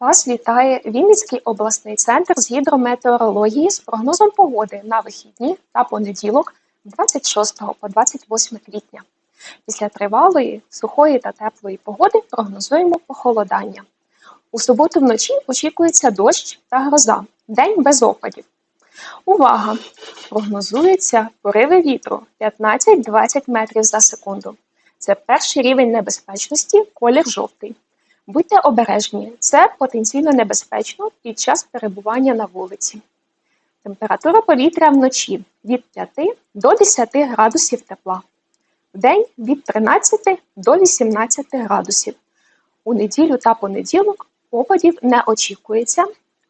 Вас вітає Вінницький обласний центр з гідрометеорології з прогнозом погоди на вихідні та понеділок 26 по 28 квітня. Після тривалої, сухої та теплої погоди прогнозуємо похолодання. У суботу вночі очікується дощ та гроза, день без опадів. Увага! Прогнозуються пориви вітру 15-20 метрів за секунду. Це перший рівень небезпечності, колір жовтий. Будьте обережні, це потенційно небезпечно під час перебування на вулиці. Температура повітря вночі від 5 до 10 градусів тепла. Вдень від 13 до 18 градусів. У неділю та понеділок опадів не очікується,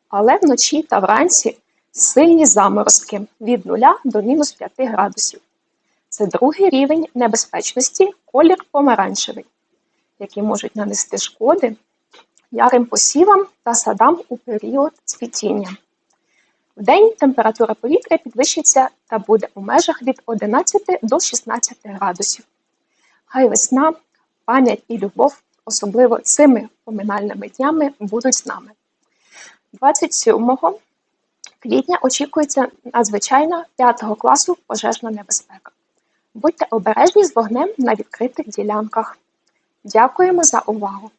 але вночі та вранці сильні заморозки від 0 до мінус 5 градусів. Це другий рівень небезпечності, колір помаранчевий, які можуть нанести шкоди ярим посівам та садам у період цвітіння. Вдень температура повітря підвищиться та буде у межах від 11 до 16 градусів. Хай весна, пам'ять і любов, особливо цими поминальними днями, будуть з нами. 27 квітня очікується надзвичайна 5 класу пожежна небезпека. Будьте обережні з вогнем на відкритих ділянках. Дякуємо за увагу!